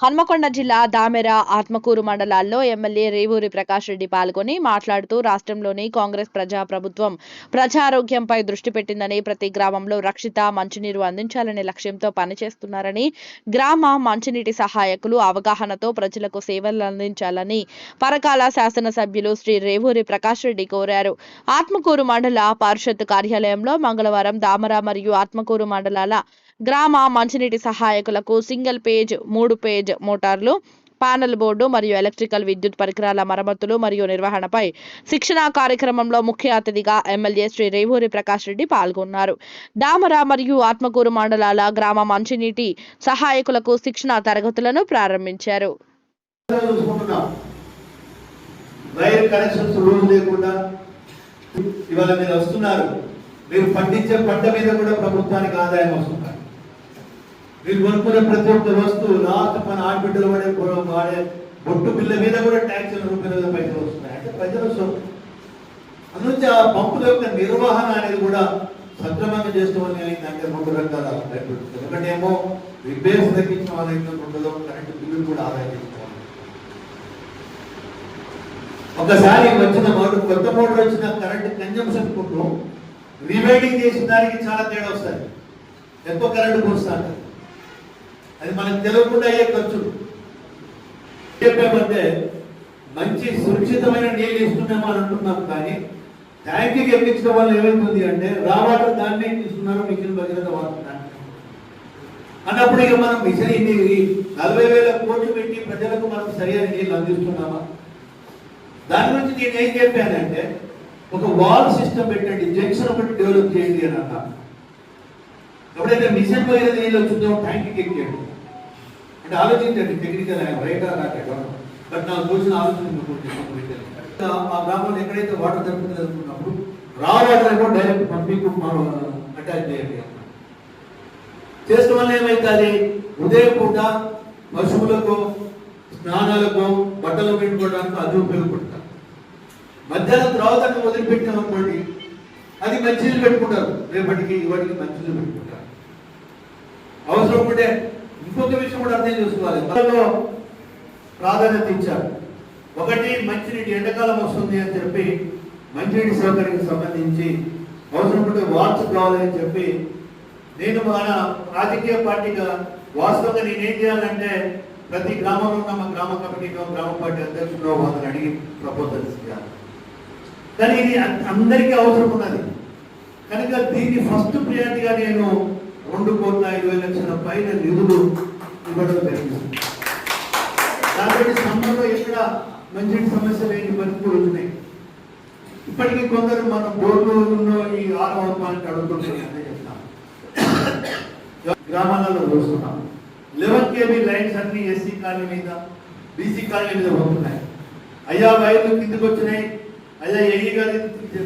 హన్మకొండ జిల్లా దామెర ఆత్మకూరు మండలాల్లో ఎమ్మెల్యే రేవూరి ప్రకాష్ రెడ్డి పాల్గొని మాట్లాడుతూ రాష్ట్రంలోని కాంగ్రెస్ ప్రజా ప్రభుత్వం ప్రజారోగ్యంపై దృష్టి పెట్టిందని ప్రతి గ్రామంలో రక్షిత మంచినీరు అందించాలనే లక్ష్యంతో పనిచేస్తున్నారని గ్రామ మంచినీటి సహాయకులు అవగాహనతో ప్రజలకు సేవలు అందించాలని పరకాల శాసనసభ్యులు శ్రీ రేవూరి ప్రకాష్ రెడ్డి కోరారు. ఆత్మకూరు మండల పరిషత్ కార్యాలయంలో మంగళవారం దామర మరియు ఆత్మకూరు మండలాల గ్రామ మంచినీటి సహాయకులకు సింగిల్ పేజ్ మూడు పేజ్ మోటార్లు ప్యానెల్ బోర్డు మరియు ఎలక్ట్రికల్ విద్యుత్ పరికరాల మరమ్మతులు మరియు నిర్వహణపై శిక్షణా కార్యక్రమంలో ముఖ్య అతిథిగా ఎమ్మెల్యే శ్రీ రేవూరి ప్రకాష్ రెడ్డి పాల్గొన్నారు. దామర మరియు ఆత్మకూరు మండలాల గ్రామ మంచినీటి సహాయకులకు శిక్షణ తరగతులను ప్రారంభించారు. వైర్ కనెక్షన్స్ లేకుండా ఇవాళ మీరు వస్తున్నారు. మీరు పండించే పంట మీద కూడా ప్రభుత్వానికి ఆదాయం వస్తుంది. మీరు కొనుక్కునే ప్రతి ఒక్క వస్తువు లాస్ట్ మన ఆడబిడ్డలు వాడే పొలం వాడే బొట్టు బిల్ల మీద కూడా ట్యాక్సుల రూపాయల పైసలు వస్తున్నాయి. అంటే ప్రజలు సొమ్ము. ఆ పంపుల యొక్క నిర్వహణ అనేది కూడా సక్రమంగా చేసుకోవాలని అయిందంటే రెండు రకాల ఎందుకంటే ఏమో రిపేర్స్ తగ్గించిన వాళ్ళు ఉండదు కరెంటు బిల్లులు కూడా ఆదాయం చేసుకోవాలి ఒకసారి వచ్చిన మోటార్ కొత్త మోటార్ వచ్చిన కరెంట్ కన్జంప్షన్ కుంటూ రివైడింగ్ చేసిన దానికి చాలా తేడా వస్తుంది ఎక్కువ కరెంట్ పోస్తాడు అది మనకు తెలియకుండా అయ్యే ఖర్చులు. చెప్పామంటే మంచి సురక్షితమైన నీళ్ళు ఇస్తున్నామో అని అంటున్నాం కానీ ట్యాంకీకి ఎక్కించడం వల్ల ఏమవుతుంది అంటే రావాటర్ దాన్నే తీసుకున్నారు మిషన్ భగీరథ వాడుతున్నారు. అన్నప్పుడు ఇక మనం మిషన్ ఇన్ని నలభై వేల కోట్లు పెట్టి ప్రజలకు మనం సరైన నీళ్ళు అందిస్తున్నామా? దాని గురించి నేను ఏం చెప్పానంటే ఒక వాల్ సిస్టమ్ పెట్టండి జంక్షన్ ఒకటి డెవలప్ చేయండి అని అన్నాను. ఎప్పుడైతే మిషన్ పోయిన నీళ్ళు వచ్చిందో ట్యాంక్కి ఎక్కాడు అంటే ఆలోచించండి టెక్నికల్ రైటా రాకేటో బట్ నాకు చూసిన ఆలోచన మీకు చెప్పు పెట్టాను. ఆ గ్రామంలో ఎక్కడైతే వాటర్ దొరుకుతుంది అనుకున్నప్పుడు రా వాటర్ డైరెక్ట్ డైరెక్ట్ మనం అటాచ్ చేయండి చేసిన వల్ల ఏమవుతుంది ఉదయం పూట పశువులకు స్నానాలకు బట్టలు పెట్టుకోవడానికి అది ఉపయోగపడతారు. మధ్యాహ్నం తర్వాత వదిలిపెట్టాం అనుకోండి అది మంచినీళ్ళు పెట్టుకుంటారు. రేపటికి ఇవాటికి మంచినీళ్ళు పెట్టుకుంటారు. అవసరం ఉంటే ఇంకొక విషయం కూడా అర్థం చేసుకోవాలి. మనలో ప్రాధాన్యత ఇచ్చారు. ఒకటి మంచినీటి ఎండాకాలం వస్తుంది అని చెప్పి మంచినీటి సౌకర్యానికి సంబంధించి అవసరం ఉంటే వార్డ్స్ కావాలని చెప్పి నేను మన రాజకీయ పార్టీగా వాస్తవంగా నేనేం చేయాలంటే ప్రతి గ్రామంలో ఉన్న మా గ్రామ కమిటీలో గ్రామ పార్టీ అధ్యక్షుడు వాళ్ళని అడిగి ప్రపోజల్స్ చేయాలి కానీ ఇది అందరికీ అవసరం ఉన్నది. కనుక దీన్ని ఫస్ట్ ప్రియారిటీగా నేను రెండు కోట్ల ఇరవై లక్షల పైన నిధులు ఇవ్వడం జరిగింది. కాబట్టి సమ్మర్లో ఎక్కడ మంచి సమస్యలు ఏంటి పరిస్థితులు ఉన్నాయి ఇప్పటికీ కొందరు మన బోర్డులో ఈ ఆరవ పాయింట్ అడుగుతుంటే చెప్తాం గ్రామాలలో చూస్తున్నాం. లెవెన్ కేబీ లైన్స్ అన్ని ఎస్సీ కాలనీ మీద బీసీ కాలనీ మీద పోతున్నాయి. అయ్యా వైర్లు కిందకు వచ్చినాయి. అయ్యా ఏ గారి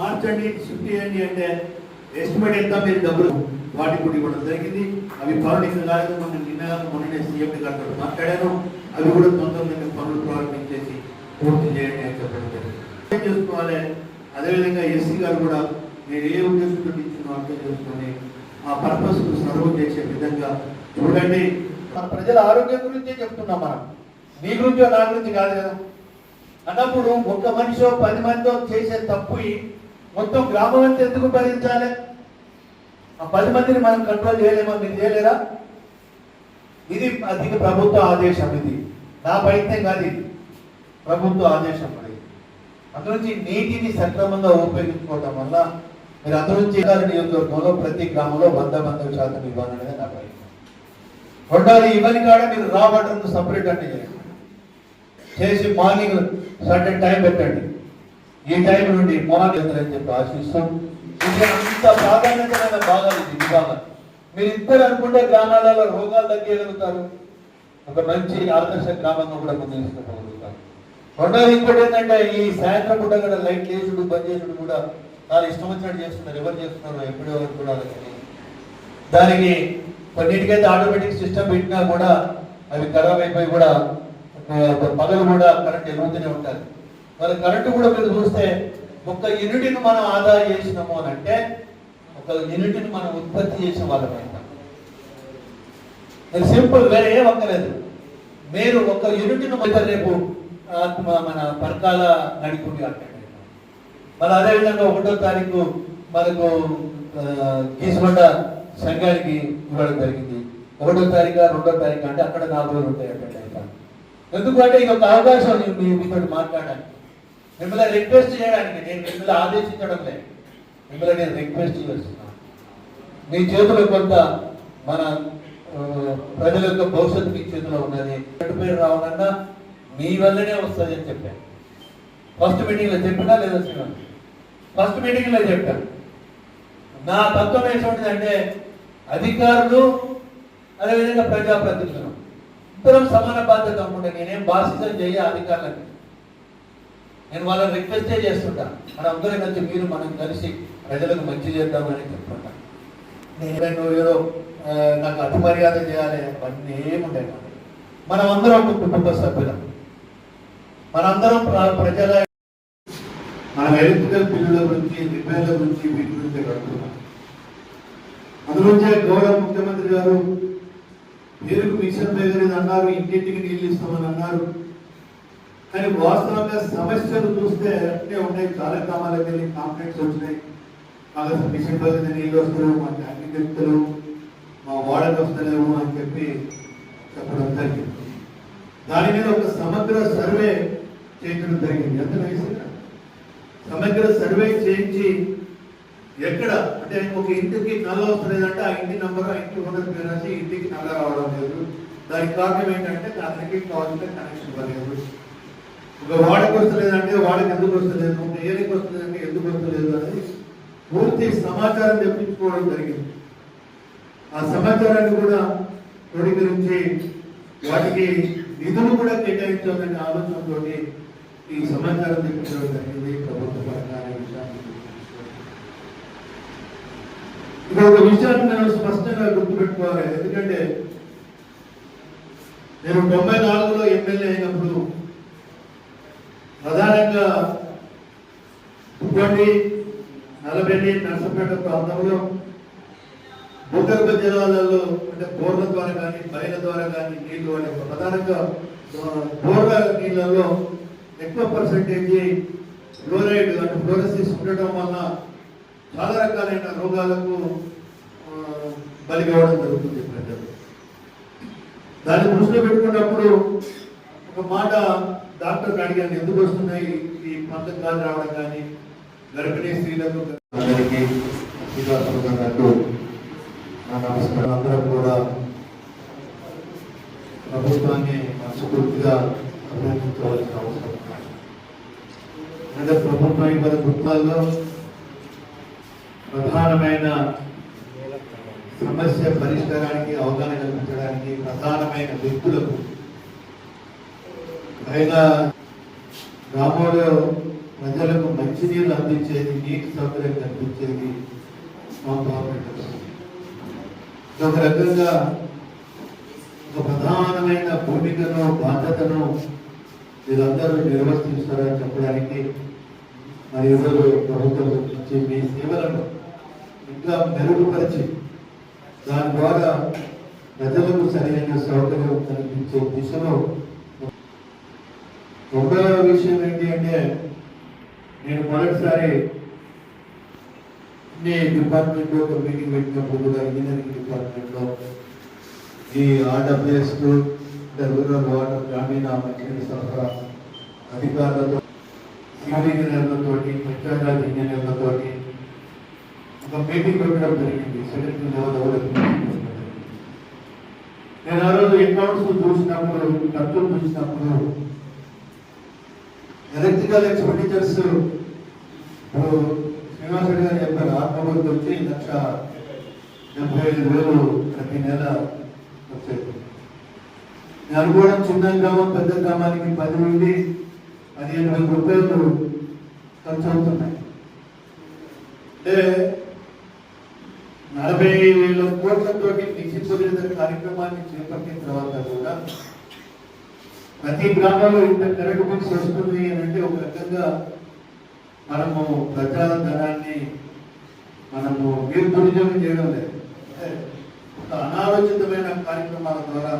మార్చండి షిఫ్ట్ చేయండి అంటే ఎస్టిమేట్ ఎంత మీరు డబ్బులు? వాటి కూడా ఇవ్వడం జరిగింది. అవి పనులు ఇంకా కాలేదు మనం నిన్న మొన్ననే సీఎం గారితో మాట్లాడాను. అవి కూడా తొందరగా పనులు ప్రారంభించేసి పూర్తి చేయండి అని చెప్పడం జరిగింది. ఏం చేసుకోవాలి. అదేవిధంగా ఎస్సీ గారు కూడా మీరు ఏ ఉద్దేశంతో ఇచ్చిన అర్థం చేసుకొని ఆ పర్పస్ సర్వ్ చేసే విధంగా చూడండి. మన ప్రజల ఆరోగ్యం గురించే చెప్తున్నాం మనం. మీ గురించో నా గురించి కాదు కదా. అన్నప్పుడు ఒక్క మనిషో పది మందితో చేసే తప్పు మొత్తం గ్రామం అంతా ఎందుకు భరించాలి ఆ పది మందిని మనం కంట్రోల్ చేయలేమో? మీరు చేయలేరా? ఇది అధిక ప్రభుత్వ ఆదేశం ఇది. నా ప్రయత్నం కాదు ఇది. ప్రభుత్వ ఆదేశం అది. అందులోంచి నీటిని సక్రమంగా ఉపయోగించుకోవడం వల్ల మీరు అందులోంచి నియోజకవర్గంలో ప్రతి గ్రామంలో వంద వంద శాతం ఇవ్వాలనేది నా ప్రయత్నం. రెండోది ఇవన్నీ కాడ మీరు రా వాటర్ సపరేట్ అంటే చేసి మార్నింగ్ సర్టెన్ టైం పెట్టండి. ఈ టైం నుండి మార్నింగ్ అని చెప్పి ఆశిస్తాం. ఇది అంత ప్రాధాన్యతమైన భాగాలు ఇది విభాగం. మీరు ఇద్దరు అనుకుంటే గ్రామాలలో రోగాలు తగ్గగలుగుతారు. ఒక మంచి ఆదర్శ గ్రామంగా కూడా ముందు తీసుకుపోగలుగుతారు రెండోది ఇంకోటి ఏంటంటే ఈ సాయంత్రం పూట కూడా లైట్ చేసుడు బంద్ చేసుడు కూడా చాలా ఇష్టం వచ్చినట్టు చేస్తున్నారు. ఎవరు చేస్తున్నారు? ఎప్పుడు ఎవరు కూడా వాళ్ళకి దానికి కొన్నిటికైతే ఆటోమేటిక్ సిస్టమ్ పెట్టినా కూడా అవి ఖరాబ్ అయిపోయి కూడా పగలు కూడా కరెంట్ ఎదుగుతూనే ఉంటారు. మరి కరెంటు కూడా మీరు చూస్తే ఒక్క యూనిట్ని మనం ఆదా చేసినాము అని అంటే ఒక యూనిట్ని మనం ఉత్పత్తి చేసిన వాళ్ళం సింపుల్ వేరే ఏం అక్కర్లేదు. మీరు ఒక యూనిట్ను మొదట రేపు ఆ, మన పరకాల నడిపుడి అంటే మరి అదేవిధంగా ఒకటో తారీఖు మనకు ఆ, గీసుకొండ సంఘానికి ఇవ్వడం జరిగింది. ఒకటో తారీఖు రెండో తారీఖు అంటే అక్కడ నాలుగు రోజులు ఉంటాయి అక్కడ ఎందుకంటే ఇది ఒక అవకాశం మీతో మాట్లాడాలి. మిమ్మల్ని రిక్వెస్ట్ చేయడానికి నేను మిమ్మల్ని ఆదేశించడం లేదు. మిమ్మల్ని నేను రిక్వెస్ట్ చేస్తున్నాను. మీ చేతిలో కొంత మన ప్రజల యొక్క భవిష్యత్తు మీ చేతిలో ఉన్నది. రెండు పేరు రావాలన్నా మీ వల్లనే వస్తుంది అని చెప్పాను ఫస్ట్ మీటింగ్లో చెప్పినా లేదా శ్రీరామ్? ఫస్ట్ మీటింగ్లో చెప్పాను. నా తత్వం ఏంటంటే అధికారులు అదేవిధంగా ప్రజాప్రతినిధులు. ఇద్దరం సమాన బాధ్యత అనుకుంటే నేనేం బాధ్యత చేయ అధికారులకి నేను వాళ్ళని రిక్వెస్టే చేస్తుంటా. మన అందరం కలిసి మీరు మనం కలిసి ప్రజలకు మంచి చేద్దామని చెప్తుంటా. నేను ఏదో నాకు అతి మర్యాద చేయాలి అవన్నీ ఏముండే మనం అందరం ఒక కుటుంబ సభ్యులం. మనందరం ప్రజల మన ఎలక్ట్రికల్ బిల్లుల గురించి రిపేర్ల గురించి వీటి గురించి కడుతున్నాం. అందులోంచే గౌరవ ముఖ్యమంత్రి గారు పేరుకు మిషన్ దగ్గర అన్నారు ఇంటింటికి నీళ్ళు ఇస్తామని అన్నారు. కానీ వాస్తవంగా సమస్యలు చూస్తే అంటే ఉన్నాయి చాలా గ్రామాలకు వెళ్ళి కాంప్లైంట్స్ వచ్చినాయి. మాకు మిషన్ దగ్గర నీళ్ళు వస్తున్నాము మా ట్యాంకి చెప్తారు మా వాడకు వస్తలేము అని చెప్పి చెప్పడం జరిగింది. దాని మీద ఒక సమగ్ర సర్వే చేయించడం జరిగింది. ఎంత సమగ్ర సర్వే చేయించి ఎక్కడ? అంటే ఒక ఇంటికి నల్ల వస్తలేదంటే ఆ ఇంటి నంబర్ ఆ ఇంటి ఓనర్ పేరు రాసి ఇంటికి నల్ల రావడం లేదు. దానికి కారణం ఏంటంటే అతనికి కావాల్సిన కనెక్షన్ ఇవ్వలేదు. ఒక వాడకి వస్తలేదంటే వాడికి ఎందుకు వస్తలేదు ఏనికి ఏరికి వస్తలేదంటే ఎందుకు వస్తలేదు అనేది పూర్తి సమాచారం తెప్పించుకోవడం జరిగింది. ఆ సమాచారాన్ని కూడా క్రోడీకరించి వాటికి నిధులు కూడా కేటాయించాలనే ఆలోచనతో ఈ సమాచారం తెప్పించడం జరిగింది ప్రభుత్వ పరంగా విషయాన్ని ఒక విషయాన్ని నేను స్పష్టంగా గుర్తుపెట్టుకోవాలి ఎందుకంటే నేను తొంభై నాలుగులో ఎమ్మెల్యే అయినప్పుడు ప్రధానంగా ఉప్పండి నలబెల్లి నర్సపేట ప్రాంతంలో భూగర్భ జలాలలో అంటే బోర్ల ద్వారా కానీ బయల ద్వారా కానీ నీళ్ళు అనే ప్రధానంగా బోర్ల నీళ్ళలో ఎక్కువ పర్సెంటేజ్ ఫ్లోరైడ్ అంటే ఫ్లోరసిస్ ఉండటం వల్ల చాలా రకాలైన రోగాలకు బలి కావడం జరుగుతుంది ప్రజలు. దాన్ని దృష్టిలో పెట్టుకున్నప్పుడు ఒక మాట డాక్టర్ అడిగాను ఎందుకు వస్తున్నాయి? ఈ పంట రావడం కానీ గర్భిణీ స్త్రీలకు అందరికీ అన్నట్టు నా నమస్కారం. అందరం కూడా ప్రభుత్వాన్ని మనస్ఫూర్తిగా అభినందించవలసిన అవసరం అంటే ప్రభుత్వం ఇవాళ గుర్తాల్లో ప్రధానమైన సమస్య పరిష్కారానికి అవగాహన కల్పించడానికి ప్రధానమైన వ్యక్తులకు ఆయన గ్రామంలో ప్రజలకు మంచినీళ్ళు అందించేది నీటి సౌకర్యం కల్పించేది మా గవర్నమెంట్ ఒక రకంగా ఒక ప్రధానమైన భూమికను బాధ్యతను మీరందరూ నిర్వర్తిస్తారని చెప్పడానికి మరి ఎవరు ప్రభుత్వం ఇచ్చే మీ సేవలను ఇంకా మెరుగుపరిచి దాని ద్వారా ప్రజలకు సరైన సౌకర్యం కల్పించే దిశలో రెండవ విషయం ఏంటి అంటే నేను మొదటిసారి ఈ డిపార్ట్మెంట్లో ఒక మీటింగ్ పెట్టినప్పుడు కూడా ఇంజనీరింగ్ డిపార్ట్మెంట్లో ఈ ఆర్డబ్ల్యూఎస్ రూరల్ వాటర్ గ్రామీణ మంచినీటి సరఫరా అధికారులతో సివిల్ ఇంజనీర్లతో పంచాయతీ ఇంజనీర్లతో ఒక మీటింగ్ పెట్టడం జరిగింది. సెక్రటరీ లెవెల్ ఎవరికి నేను ఆ రోజు అకౌంట్స్ చూసినప్పుడు ఖర్చులు చూసినప్పుడు ఎలక్ట్రికల్ ఎక్స్పెండిచర్స్. ఇప్పుడు శ్రీనివాస రెడ్డి గారు చెప్పారు ఆత్మబుద్ధి వచ్చి లక్ష డెబ్బై ఐదు వేలు ప్రతి నెల వచ్చాయి. నేను అనుకోవడం చిన్న గ్రామం పెద్ద గ్రామానికి పది నుండి పదిహేను వేల రూపాయలు ఖర్చు అవుతున్నాయి. అంటే నలభై వేల కోట్లతోటి నిశ్చిత కార్యక్రమాన్ని చేపట్టిన తర్వాత కూడా ప్రతి గ్రామంలో ఇంత కరెంట్ బిల్స్ వస్తుంది అని అంటే ఒక రకంగా మనము ప్రజాధనాన్ని మనము మీరు చేయడం లేదు. అంటే ఒక అనాలోచితమైన కార్యక్రమాల ద్వారా